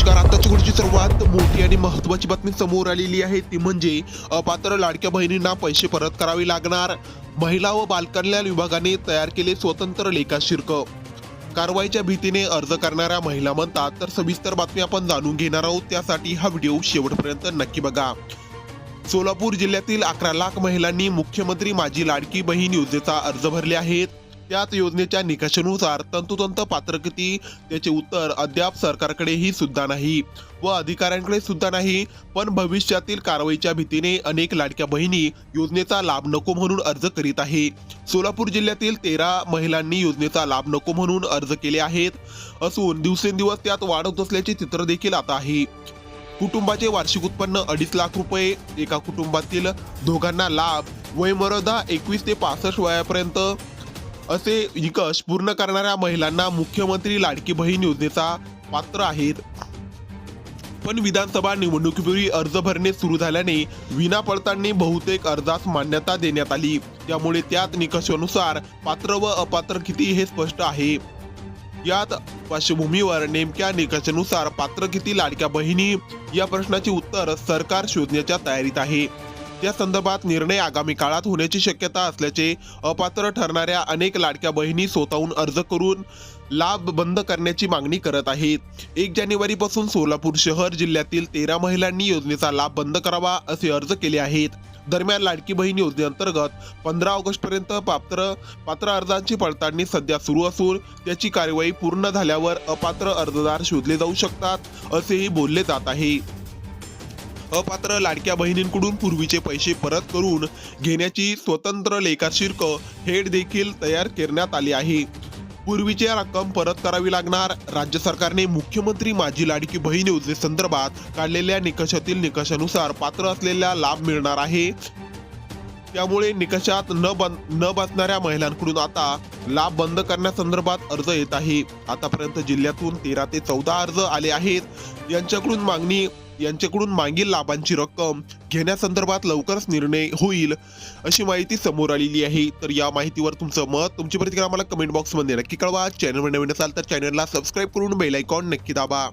नमस्कार. आताची गुडची सर्वात मोठी आणि महत्वाची बातमी समोर आलेली आहे. ती म्हणजे अपात्र लाडक्या बहिणींना पैसे परत करावे लागणार. महिला व बालकल्याण विभागाने तयार केले स्वतंत्र लेखा शिर्क. कारवाईच्या भीतीने अर्ज करणाऱ्या महिला म्हणतात तर सविस्तर बातमी आपण जाणून घेणार आहोत. त्यासाठी हा व्हिडिओ शेवटपर्यंत नक्की बघा. सोलापूर जिल्ह्यातील अकरा लाख महिलांनी मुख्यमंत्री माझी लाडकी बहीण योजनेचा अर्ज भरले आहेत. त्याच योजनेच्या निकषानुसार तंतोतंत पात्र किती त्याचे उत्तर अद्याप सरकारकडेही सुद्धा नाही व अधिकाऱ्यांकडे सुद्धा नाही. पण भविष्यातील कारवाईच्या भीतीने अनेक लाडक्या बहिणी योजनेचा लाभ नको म्हणून अर्ज करीत आहे. सोलापूर जिल्ह्यातील तेरा महिलांनी योजनेचा लाभ नको म्हणून अर्ज केले आहेत. असून दिवसेंदिवस त्यात वाढत असल्याचे चित्र देखील आता आहे. कुटुंबाचे वार्षिक उत्पन्न अडीच लाख रुपये. एका कुटुंबातील दोघांना लाभ वयमर्यादा एकवीस ते पासष्ट वयापर्यंत असे निकष पूर्ण करणाऱ्या महिलांना मुख्यमंत्री लाडकी बहीण योजनेचा पात्र आहेत. पण विधानसभा निवडणुकीपूर्वी अर्ज भरणे सुरू झाल्याने विना पडताळणी बहुतेक अर्जास मान्यता देण्यात आली. त्यामुळे त्यात निकषानुसार पात्र व अपात्र किती हे स्पष्ट आहे. यात पार्श्वभूमीवर नेमक्या निकषानुसार पात्र किती लाडक्या बहिणी या प्रश्नाचे उत्तर सरकार शोधण्याच्या तयारीत आहे. त्या संदर्भात निर्णय आगामी काळात होण्याची शक्यता असल्याचे अपात्र ठरणाऱ्या अनेक लाडक्या बहिणी स्वतःहून अर्ज करून लाभ बंद करण्याची मागणी करत आहेत. एक जानेवारीपासून सोलापूर शहर जिल्ह्यातील तेरा महिलांनी योजनेचा लाभ बंद करावा असे अर्ज केले आहेत. दरम्यान लाडकी बहीण योजनेअंतर्गत पंधरा ऑगस्ट पर्यंत पात्र पात्र अर्जांची पडताळणी सध्या सुरू असून त्याची कार्यवाही पूर्ण झाल्यावर अपात्र अर्जदार शोधले जाऊ शकतात असेही बोलले जात आहे. अपात्र लाडक्या बहिणींकडून पूर्वीचे पैसे परत करून घेण्याची स्वतंत्र लेखाशिर्क हेड देखील तयार करण्यात आली आहे. पूर्वीची रक्कम परत करावी लागणार. राज्य सरकारने मुख्यमंत्री माझी लाडकी बहीण योजनेसंदर्भात काढलेल्या निकषातील निकषानुसार पात्र असलेल्या लाभ मिळणार आहे. त्यामुळे निकषात न बन न बसणाऱ्या महिलांकडून आता लाभ बंद करण्यासंदर्भात अर्ज येत आहे. आतापर्यंत जिल्ह्यातून तेरा ते चौदा अर्ज आले आहेत. यांच्याकडून मागणी यांच्याकडून मागील लाभांची रक्कम घेण्यासंदर्भात लवकरच निर्णय होईल अशी माहिती समोर आलेली आहे. तर या माहितीवर तुमचं मत तुमची प्रतिक्रिया मला कमेंट बॉक्समध्ये नक्की कळवा. चॅनलवर नवीन असाल तर चॅनलला सबस्क्राईब करून बेल आयकॉन नक्की दाबा.